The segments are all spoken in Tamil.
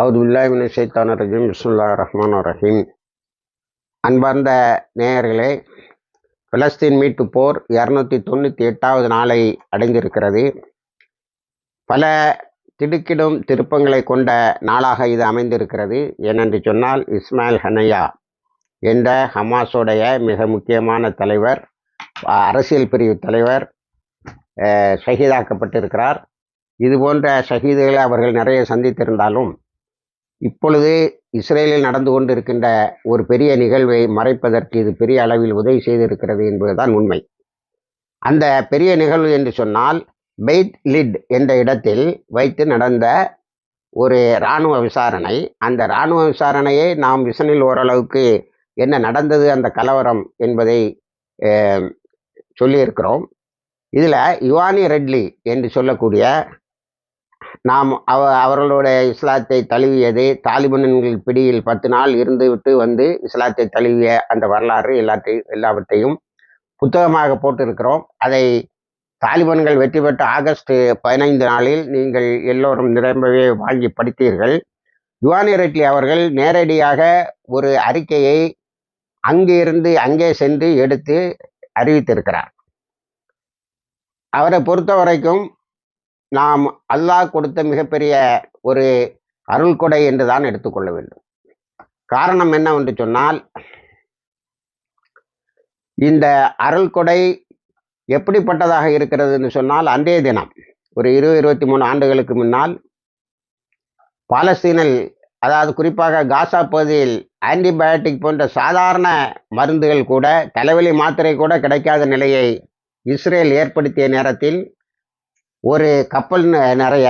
அவுது பில்லாமின் சைத்தான ரஜீம். பிஸ்முல்லா ரஹ்மான் ரஹீம். அன்பார்ந்த நேயர்களே பலஸ்தீன் மீட்பு போர் இரநூத்தி தொண்ணூற்றி எட்டாவது நாளை அடைந்திருக்கிறது. பல திடுக்கிடும் திருப்பங்களை கொண்ட நாளாக இது அமைந்திருக்கிறது. ஏனென்று சொன்னால் இஸ்மாயில் ஹனையா என்ற ஹமாஸோடைய மிக முக்கியமான தலைவர் அரசியல் பிரிவு தலைவர் ஷஹீதாக்கப்பட்டிருக்கிறார். இது போன்ற ஷஹீதுகளை அவர்கள் நிறைய சந்தித்திருந்தாலும் இப்பொழுது இஸ்ரேலில் நடந்து கொண்டிருக்கின்ற ஒரு பெரிய நிகழ்வை மறைப்பதற்கு இது பெரிய அளவில் உதவி செய்திருக்கிறது என்பதுதான் உண்மை. அந்த பெரிய நிகழ்வு என்று சொன்னால் பெய்த் லிட் என்ற இடத்தில் வைத்து நடந்த ஒரு இராணுவ விசாரணை. அந்த இராணுவ விசாரணையை நாம் விசனில் ஓரளவுக்கு என்ன நடந்தது அந்த கலவரம் என்பதை சொல்லியிருக்கிறோம். இதில் யுவானி ரெட்லி என்று சொல்லக்கூடிய நாம் அவ அவர்களுடைய இஸ்லாத்தை தழுவியது. தாலிபன்கள் பிடியில் பத்து நாள் இருந்துவிட்டு வந்து இஸ்லாத்தை தழுவிய அந்த வரலாறு எல்லாத்தையும் எல்லாவற்றையும் புத்தகமாக போட்டிருக்கிறோம். அதை தாலிபன்கள் வெற்றி பெற்ற ஆகஸ்ட் பதினைந்து நாளில் நீங்கள் எல்லோரும் நிரம்பவே வாங்கி படித்தீர்கள். யுவானி ரெட்லி அவர்கள் நேரடியாக ஒரு அறிக்கையை அங்கிருந்து அங்கே சென்று எடுத்து அறிவித்திருக்கிறார். அவரை பொறுத்த வரைக்கும் நாம் அல்லாஹ் கொடுத்த மிகப்பெரிய ஒரு அருள் கொடை என்று தான் எடுத்துக்கொள்ள வேண்டும். காரணம் என்னவென்று சொன்னால் இந்த அருள் கொடை எப்படிப்பட்டதாக இருக்கிறது என்று சொன்னால் அன்றைய தினம் ஒரு இருபது இருபத்தி மூணு ஆண்டுகளுக்கு முன்னால் பாலஸ்தீனில் அதாவது குறிப்பாக காசா பகுதியில் ஆன்டிபயோட்டிக் போன்ற சாதாரண மருந்துகள் கூட தலைவலி மாத்திரை கூட கிடைக்காத நிலையை இஸ்ரேல் ஏற்படுத்திய நேரத்தில் ஒரு கப்பல் நிறைய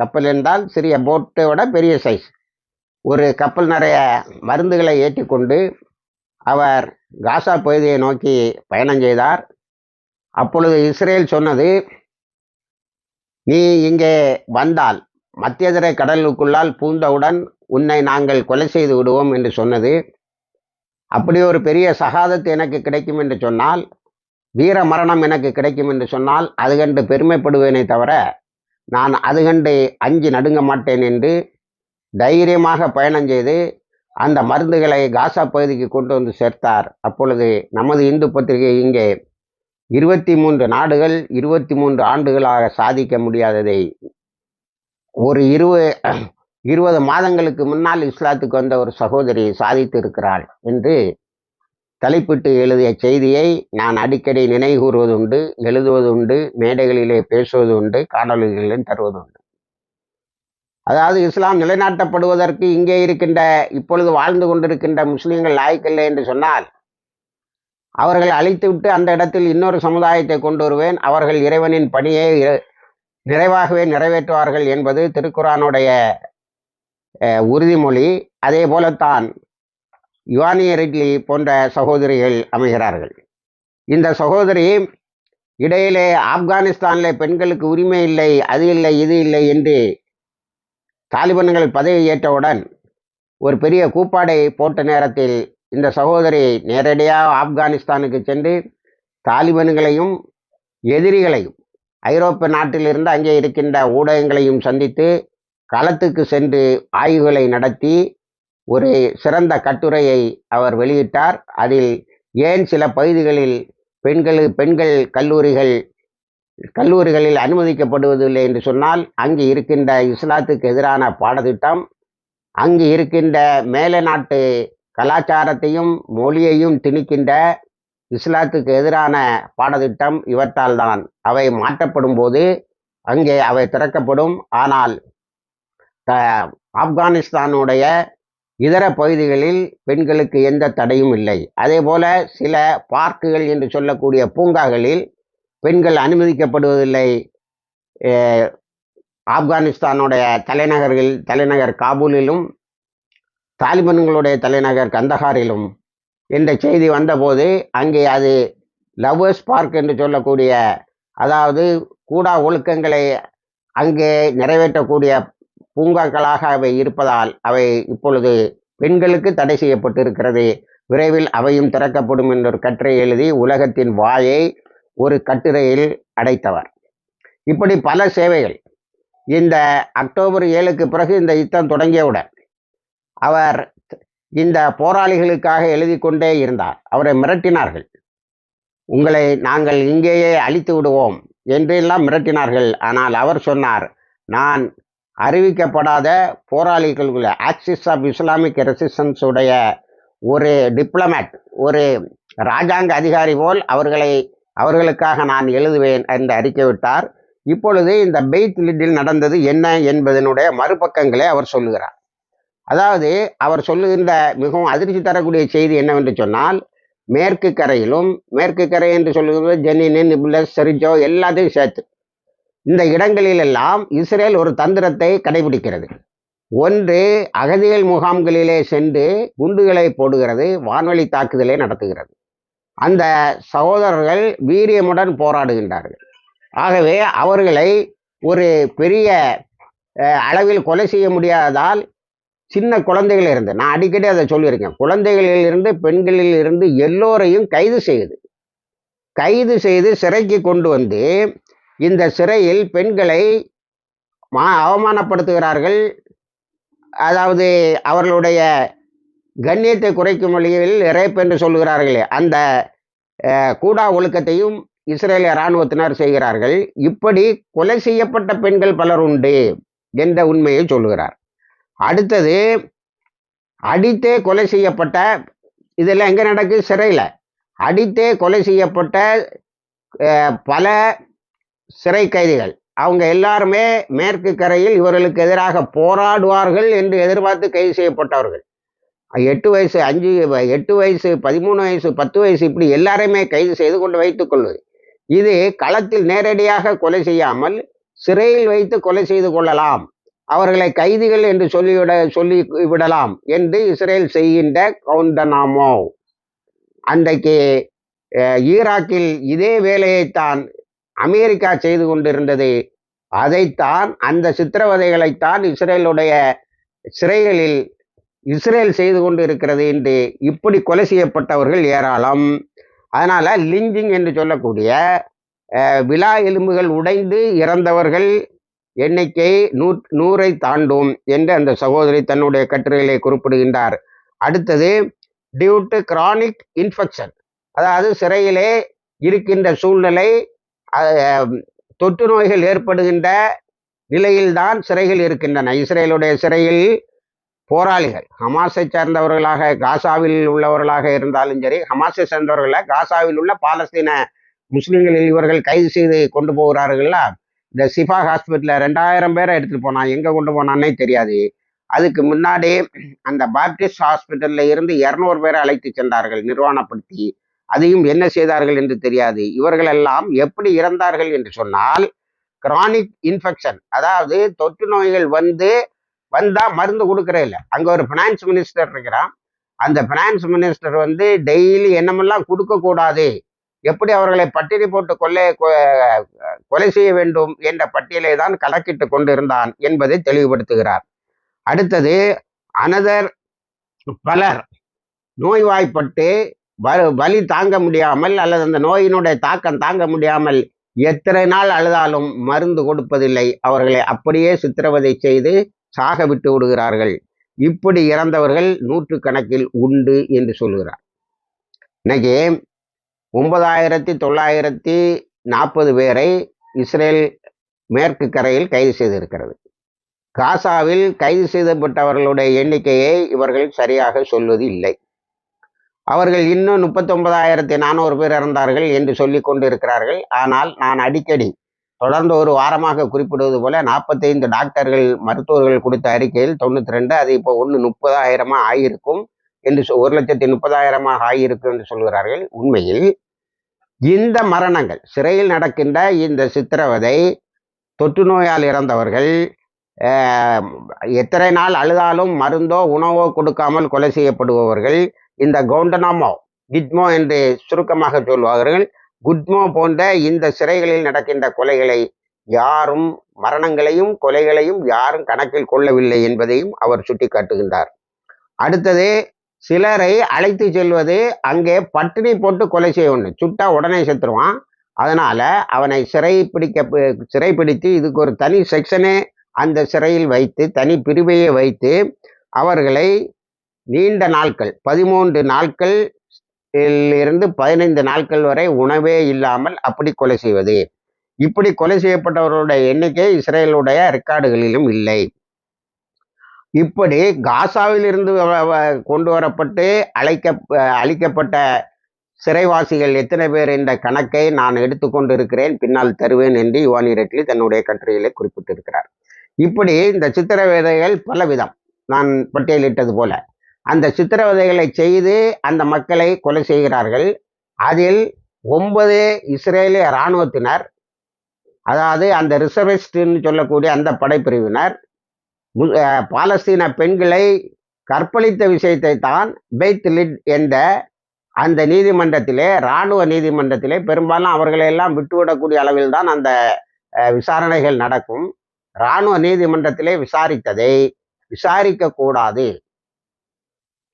கப்பல் என்றால் சிறிய போட்டை விட பெரிய சைஸ் ஒரு கப்பல் நிறைய மருந்துகளை ஏற்றி கொண்டு அவர் காசா பகுதியை நோக்கி பயணம் செய்தார். அப்பொழுது இஸ்ரேல் சொன்னது நீ இங்கே வந்தால் மத்தியதரை கடலுக்குள்ளால் பூந்தவுடன் உன்னை நாங்கள் கொலை செய்து விடுவோம் என்று சொன்னது. அப்படி ஒரு பெரிய சகாதத்து எனக்கு கிடைக்கும் என்று சொன்னால் வீர மரணம் எனக்கு கிடைக்கும் என்று சொன்னால் அது கண்டு பெருமைப்படுவேனே தவிர நான் அது கண்டு அஞ்சு நடுங்க மாட்டேன் என்று தைரியமாக பயணம் செய்து அந்த மருந்துகளை காசா பகுதிக்கு கொண்டு வந்து சேர்த்தார். அப்பொழுது நமது இந்து பத்திரிகை இங்கே இருபத்தி மூன்று நாடுகள் இருபத்தி மூன்று ஆண்டுகளாக சாதிக்க முடியாததை ஒரு இருபது இருபது மாதங்களுக்கு முன்னால் இஸ்லாத்துக்கு வந்த ஒரு சகோதரி சாதித்து இருக்கிறாள் என்று தலைப்பிட்டு எழுதிய செய்தியை நான் அடிக்கடி நினைகூறுவதுண்டு உண்டு எழுதுவது உண்டு மேடைகளிலே பேசுவது உண்டு காணொலிகளிலும் தருவது உண்டு அதாவது இஸ்லாம் நிலைநாட்டப்படுவதற்கு இங்கே இருக்கின்ற இப்பொழுது வாழ்ந்து கொண்டிருக்கின்ற முஸ்லீம்கள் லாய்க்கில்லை என்று சொன்னால் அவர்கள் அழித்துவிட்டு அந்த இடத்தில் இன்னொரு சமுதாயத்தை கொண்டு வருவேன். அவர்கள் இறைவனின் பணியை நிறைவாகவே நிறைவேற்றுவார்கள் என்பது திருக்குறானுடைய உறுதிமொழி. அதே போலத்தான் யுவானிய ரெட்லி போன்ற சகோதரிகள் அமைகிறார்கள். இந்த சகோதரி இடையிலே ஆப்கானிஸ்தானில் பெண்களுக்கு உரிமை இல்லை அது இல்லை இது இல்லை என்று தாலிபன்கள் பதவி ஏற்றவுடன் ஒரு பெரிய கூப்பாடை போட்ட நேரத்தில் இந்த சகோதரி நேரடியாக ஆப்கானிஸ்தானுக்கு சென்று தாலிபன்களையும் எதிரிகளையும் ஐரோப்பிய நாட்டிலிருந்து அங்கே இருக்கின்ற ஊடகங்களையும் சந்தித்து களத்துக்கு சென்று ஆய்வுகளை நடத்தி ஒரு சிறந்த கட்டுரையை அவர் வெளியிட்டார். அதில் ஏன் சில பகுதிகளில் பெண்கள் பெண்கள் கல்லூரிகள் கல்லூரிகளில் அனுமதிக்கப்படுவதில்லை என்று சொன்னால் அங்கு இருக்கின்ற இஸ்லாத்துக்கு எதிரான பாடத்திட்டம் அங்கு இருக்கின்ற மேல நாட்டு கலாச்சாரத்தையும் மொழியையும் திணிக்கின்ற இஸ்லாத்துக்கு எதிரான பாடத்திட்டம் இவற்றால் தான் அவை மாற்றப்படும் போது அங்கே அவை திறக்கப்படும். ஆனால் ஆப்கானிஸ்தானுடைய இதர பகுதிகளில் பெண்களுக்கு எந்த தடையும் இல்லை. அதே போல சில பார்க்குகள் என்று சொல்லக்கூடிய பூங்காக்களில் பெண்கள் அனுமதிக்கப்படுவதில்லை. ஆப்கானிஸ்தானுடைய தலைநகர்கள் தலைநகர் காபூலிலும் தாலிபன்களுடைய தலைநகர் கந்தஹாரிலும் என்ற செய்தி வந்தபோது அங்கே அது லவ்வர்ஸ் பார்க் என்று சொல்லக்கூடிய அதாவது கூடா ஒழுக்கங்களை அங்கே நிறைவேற்றக்கூடிய பூங்காக்களாக அவை இருப்பதால் அவை இப்பொழுது பெண்களுக்கு தடை செய்யப்பட்டிருக்கிறது. விரைவில் அவையும் திறக்கப்படும் என்றொரு கட்டுரை எழுதி உலகத்தின் வாயை ஒரு கட்டுரையில் அடைத்தவர். இப்படி பல சேவைகள். இந்த அக்டோபர் ஏழுக்கு பிறகு இந்த யுத்தம் தொடங்கியவுடன் அவர் இந்த போராளிகளுக்காக எழுதி கொண்டே இருந்தார். அவரை மிரட்டினார்கள். உங்களை நாங்கள் இங்கேயே அழித்து விடுவோம் என்றெல்லாம் மிரட்டினார்கள். ஆனால் அவர் சொன்னார் நான் அறிவிக்கப்படாத போராளிகளுக்குள்ள ஆக்சிஸ் ஆஃப் இஸ்லாமிக் ரெசிஸ்டன்ஸ் உடைய ஒரு டிப்ளமேட் ஒரு ராஜாங்க அதிகாரி போல் அவர்களை அவர்களுக்காக நான் எழுதுவேன் என்று அறிக்கை விட்டார் இப்பொழுது இந்த பெய்த் லிட்டில் நடந்தது என்ன என்பதனுடைய மறுபக்கங்களை அவர் சொல்லுகிறார். அதாவது அவர் சொல்லுகின்ற மிகவும் அதிர்ச்சி தரக்கூடிய செய்தி என்னவென்று சொன்னால் மேற்கு கரையிலும் மேற்கு கரை என்று சொல்லுகிறது ஜெனினின் நிபுலஸ் செரிஜோ எல்லாத்தையும் சேர்த்து. இந்த இடங்களிலெல்லாம் இஸ்ரேல் ஒரு தந்திரத்தை கடைபிடிக்கிறது. ஒன்று அகதிகள் முகாம்களிலே சென்று குண்டுகளை போடுகிறது வான்வழி தாக்குதலை நடத்துகிறது. அந்த சகோதரர்கள் வீரியமுடன் போராடுகின்றார்கள். ஆகவே அவர்களை ஒரு பெரிய அளவில் கொலை செய்ய முடியாததால் சின்ன குழந்தைகள் இருந்து நான் அடிக்கடி அதை சொல்லியிருக்கேன் குழந்தைகளில் இருந்து பெண்களில் இருந்து எல்லோரையும் கைது செய்யுது கைது செய்து சிறைக்கு கொண்டு வந்து இந்த சிறையில் பெண்களை மா அவமானப்படுத்துகிறார்கள். அதாவது அவர்களுடைய கண்ணியத்தை குறைக்கும் வழியில் ரேப் என்று சொல்கிறார்களே அந்த கூடா ஒழுக்கத்தையும் இஸ்ரேலிய இராணுவத்தினர் செய்கிறார்கள். இப்படி கொலை செய்யப்பட்ட பெண்கள் பலர் உண்டு என்ற உண்மையை சொல்லுகிறார். அடுத்தது அடித்தே கொலை செய்யப்பட்ட இதெல்லாம் எங்கே நடக்குது? சிறையில். அடித்தே கொலை செய்யப்பட்ட பல சிறை கைதிகள். அவங்க எல்லாருமே மேற்கு கரையில் இவர்களுக்கு எதிராக போராடுவார்கள் என்று எதிர்பார்த்து கைது செய்யப்பட்டவர்கள். எட்டு வயசு அஞ்சு எட்டு வயசு பதிமூணு வயசு பத்து வயசு இப்படி எல்லாரையுமே கைது செய்து கொண்டு வைத்துக் கொள்வது. இது களத்தில் நேரடியாக கொலை செய்யாமல் சிறையில் வைத்து கொலை செய்து கொள்ளலாம். அவர்களை கைதிகள் என்று சொல்லிவிட சொல்லி விடலாம் என்று இஸ்ரேல் செய்கின்ற கவுண்டனாமோ அன்றைக்கு ஈராக்கில் இதே வேலையைத்தான் அமெரிக்கா செய்து கொண்டிருந்தது. அதைத்தான் அந்த சித்திரவதைகளைத்தான் இஸ்ரேலுடைய சிறைகளில் இஸ்ரேல் செய்து கொண்டு இருக்கிறது என்று இப்படி கொலை செய்யப்பட்டவர்கள் ஏராளம். அதனால் லிஞ்சிங் என்று சொல்லக்கூடிய விழா எலும்புகள் உடைந்து இறந்தவர்கள் எண்ணிக்கை நூ நூறை தாண்டும் என்று அந்த சகோதரி தன்னுடைய கட்டுரைகளை குறிப்பிடுகின்றார். அடுத்தது டியூ டு கிரானிக் இன்ஃபெக்ஷன். அதாவது சிறையிலே இருக்கின்ற சூழ்நிலை தொற்று நோய்கள் ஏற்படுகின்ற நிலையில்தான் சிறைகள் இருக்கின்றன. இஸ்ரேலுடைய சிறையில் போராளிகள் ஹமாஸை சேர்ந்தவர்களாக காசாவில் உள்ளவர்களாக இருந்தாலும் சரி ஹமாஸை சேர்ந்தவர்கள காசாவில் உள்ள பாலஸ்தீன முஸ்லிம்களில் இவர்கள் கைது செய்து கொண்டு போகிறார்கள்ல? இந்த சிஃபா ஹாஸ்பிட்டலில் ரெண்டாயிரம் பேரை எடுத்துகிட்டு போனான் எங்கே கொண்டு போனான்னே தெரியாது. அதுக்கு முன்னாடி அந்த பாப்டிஸ்ட் ஹாஸ்பிட்டலில் இருந்து இரநூறு பேரை அழைத்து சென்றார்கள் நிர்வாணப்படுத்தி. அதையும் என்ன செய்தார்கள் என்று தெரியாது. இவர்கள் எல்லாம் எப்படி இறந்தார்கள் என்று சொன்னால் கிரானிக் இன்ஃபெக்ஷன் அதாவது தொற்று நோய்கள் வந்து வந்தால் மருந்து கொடுக்கறே இல்லை. அங்கே ஒரு ஃபினான்ஸ் மினிஸ்டர் இருக்கிறான். அந்த ஃபினான்ஸ் மினிஸ்டர் வந்து டெய்லி என்னமெல்லாம் கொடுக்கக்கூடாது எப்படி அவர்களை பட்டினி போட்டு கொள்ளை கொ- கொலை செய்ய வேண்டும் என்ற பட்டியலை தான் கணக்கிட்டு கொண்டிருந்தான் என்பதை தெளிவுபடுத்துகிறார். அடுத்தது அனதர் பலர் நோய்வாய்ப்பட்டு வலி தாங்க முடியாமல் அல்லது அந்த நோயினுடைய தாக்கம் தாங்க முடியாமல் எத்தனை நாள் அழுதாலும் மருந்து கொடுப்பதில்லை. அவர்களை அப்படியே சித்திரவதை செய்து சாக விட்டு விடுகிறார்கள். இப்படி இறந்தவர்கள் நூற்று கணக்கில் உண்டு என்று சொல்கிறார். இன்னைக்கு ஒன்பதாயிரத்தி தொள்ளாயிரத்தி நாற்பது பேரை இஸ்ரேல் மேற்கு கரையில் கைது செய்திருக்கிறது. காசாவில் கைது செய்யப்பட்டவர்களுடைய எண்ணிக்கையை இவர்கள் சரியாக சொல்வது இல்லை அவர்கள் இன்னும் முப்பத்தொன்பதாயிரத்தி நானூறு பேர் இறந்தார்கள் என்று சொல்லி கொண்டிருக்கிறார்கள். ஆனால் நான் அடிக்கடி தொடர்ந்து ஒரு வாரமாக குறிப்பிடுவது போல நாற்பத்தைந்து டாக்டர்கள் மருத்துவர்கள் கொடுத்த அறிக்கையில் தொண்ணூற்றி ரெண்டு அது இப்போ ஒன்று முப்பதாயிரமா ஆகியிருக்கும் என்று சொ- ஒரு லட்சத்தி முப்பதாயிரமாக ஆகியிருக்கும் என்று சொல்கிறார்கள். உண்மையில் இந்த மரணங்கள் சிறையில் நடக்கின்ற இந்த சித்திரவதை தொற்று நோயால் இறந்தவர்கள் ஆஹ், எத்தனை நாள் அழுதாலும் மருந்தோ உணவோ கொடுக்காமல் கொலை செய்யப்படுபவர்கள் இந்த கவுண்டனாமோ கிட்மோ என்று சுருக்கமாக சொல்வார்கள் குட்மோ போன்ற இந்த சிறைகளில் நடக்கின்ற கொலைகளை யாரும் மரணங்களையும் கொலைகளையும் யாரும் கணக்கில் கொள்ளவில்லை என்பதையும் அவர் சுட்டிக்காட்டுகின்றார். அடுத்தது சிலரை அழைத்து செல்வது அங்கே பட்டினி போட்டு கொலை செய்ய ஒன்று சுட்டா உடனே செத்துருவான். அதனால அவனை சிறை பிடிக்க சிறைப்பிடித்து இதுக்கு ஒரு தனி செக்ஷனே அந்த சிறையில் வைத்து தனி பிரிவையை வைத்து அவர்களை நீண்ட நாட்கள் பதிமூன்று நாட்கள் இருந்து பதினைந்து நாட்கள் வரை உணவே இல்லாமல் அப்படி கொலை செய்வது. இப்படி கொலை செய்யப்பட்டவர்களுடைய எண்ணிக்கை இஸ்ரேலுடைய ரெக்கார்டுகளிலும் இல்லை. இப்படி காசாவில் இருந்து கொண்டு வரப்பட்டு அழைக்க அழிக்கப்பட்ட சிறைவாசிகள் எத்தனை பேர் என்ற கணக்கை நான் எடுத்துக்கொண்டு இருக்கிறேன் பின்னால் தருவேன் என்று யுவானி ரெட்லி தன்னுடைய கட்டுரையிலே குறிப்பிட்டிருக்கிறார். இப்படி இந்த சித்திரவேதைகள் பலவிதம். நான் பட்டியலிட்டது போல. அந்த சித்திரவதைகளை செய்து அந்த மக்களை கொலை செய்கிறார்கள். அதில் ஒன்பது இஸ்ரேலிய இராணுவத்தினர் அதாவது அந்த ரிசர்விஸ்ட்னு சொல்லக்கூடிய அந்த படைப்பிரிவினர் பாலஸ்தீன பெண்களை கற்பழித்த விஷயத்தை தான் பெய்த் லிட் என்ற அந்த நீதிமன்றத்திலே இராணுவ நீதிமன்றத்திலே பெரும்பாலும் அவர்களை எல்லாம் விட்டுவிடக்கூடிய அளவில் தான் அந்த விசாரணைகள் நடக்கும். இராணுவ நீதிமன்றத்திலே விசாரித்ததை விசாரிக்க கூடாது.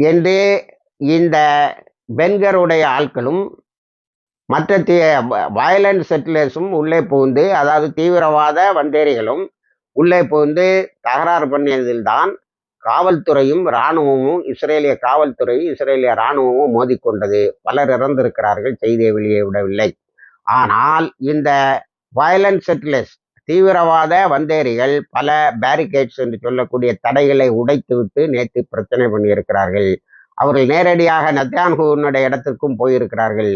என்று இந்த பென்கருடைய ஆட்களும் மற்ற தீ வயலண்ட் செட்டிலர்ஸும் உள்ளே புகுந்து அதாவது தீவிரவாத வந்தேரிகளும் உள்ளே புகுந்து தகராறு பண்ணியதில்தான் காவல்துறையும் இராணுவமும் இஸ்ரேலிய காவல்துறையும் இஸ்ரேலிய இராணுவமும் மோதிக்கொண்டது. பலர் இறந்திருக்கிறார்கள் செய்தியை வெளியே விடவில்லை. ஆனால் இந்த வயலண்ட் செட்டிலர்ஸ் தீவிரவாத வந்தேரிகள் பல பேரிகேட்ஸ் என்று சொல்லக்கூடிய தடைகளை உடைத்து விட்டு நேற்று பிரச்சனை பண்ணியிருக்கிறார்கள். அவர்கள் நேரடியாக நத்தியான்குனுடைய இடத்திற்கும் போயிருக்கிறார்கள்.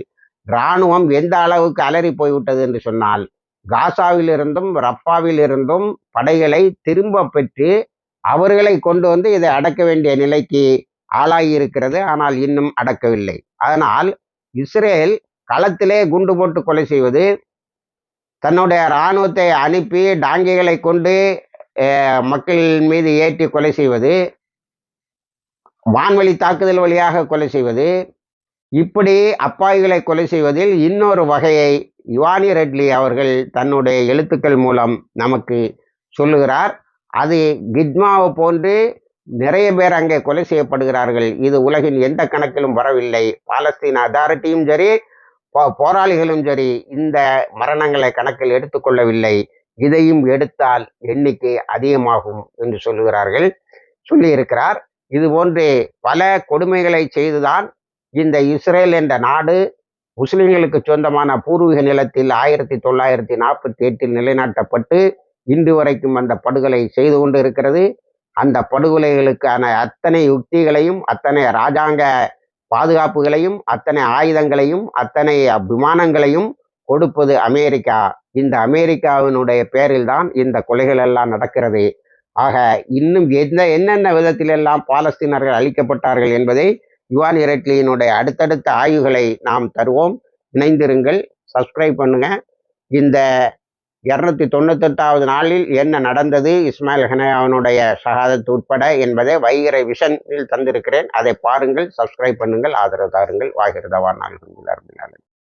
இராணுவம் எந்த அளவுக்கு அலறி போய்விட்டது என்று சொன்னால் காசாவில் இருந்தும் ரப்பாவில் இருந்தும் படைகளை திரும்ப பெற்று அவர்களை கொண்டு வந்து இதை அடக்க வேண்டிய நிலைக்கு ஆளாகியிருக்கிறது. ஆனால் இன்னும் அடக்கவில்லை. அதனால் இஸ்ரேல் களத்திலே குண்டு போட்டு கொலை செய்வது தன்னுடைய இராணுவத்தை அனுப்பி டாங்கிகளை கொண்டு மக்கள் மீது ஏற்றி கொலை செய்வது வான்வழி தாக்குதல் வழியாக கொலை செய்வது இப்படி அப்பாய்களை கொலை செய்வதில் இன்னொரு வகையை யுவானி ரெட்லி அவர்கள் தன்னுடைய எழுத்துக்கள் மூலம் நமக்கு சொல்லுகிறார். அது கிட்மாவை போன்று நிறைய பேர் அங்கே கொலை செய்யப்படுகிறார்கள். இது உலகின் எந்த கணக்கிலும் வரவில்லை. பாலஸ்தீன் அதாரிட்டியும் சரி போராளிகளும் சரி இந்த மரணங்களை கணக்கில் எடுத்துக்கொள்ளவில்லை. இதையும் எடுத்தால் எண்ணிக்கை அதிகமாகும் என்று சொல்லுகிறார்கள். சொல்லியிருக்கிறார். இது போன்று பல கொடுமைகளை செய்துதான் இந்த இஸ்ரேல் என்ற நாடு முஸ்லிம்களுக்கு சொந்தமான பூர்வீக நிலத்தில் ஆயிரத்தி தொள்ளாயிரத்தி நாற்பத்தி எட்டில் நிலைநாட்டப்பட்டு இன்று வரைக்கும் அந்த படுகொலை செய்து கொண்டு இருக்கிறது அந்த படுகொலைகளுக்கான அத்தனை யுக்திகளையும் அத்தனை இராஜாங்க பாதுகாப்புகளையும் அத்தனை ஆயுதங்களையும் அத்தனை விமானங்களையும் கொடுப்பது அமெரிக்கா. இந்த அமெரிக்காவினுடைய பேரில் தான் இந்த கொலைகள் எல்லாம் நடக்கிறது. ஆக இன்னும் எந்த என்னென்ன விதத்திலெல்லாம் பாலஸ்தீனர்கள் அழிக்கப்பட்டார்கள் என்பதை யுவான் இரட்லியினுடைய அடுத்தடுத்த ஆய்வுகளை நாம் தருவோம். இணைந்திருங்கள் சப்ஸ்கிரைப் பண்ணுங்க. இந்த இரநூத்தி தொண்ணூத்தெட்டாவது நாளில் என்ன நடந்தது? இஸ்மாயில் ஹனயாவனுடைய சகாதத்து உட்பட என்பதை வைகரை விஷனில் தந்திருக்கிறேன். அதை பாருங்கள் சப்ஸ்கிரைப் பண்ணுங்கள் ஆதரவு தாருங்கள். வாகிருதவான் நாள்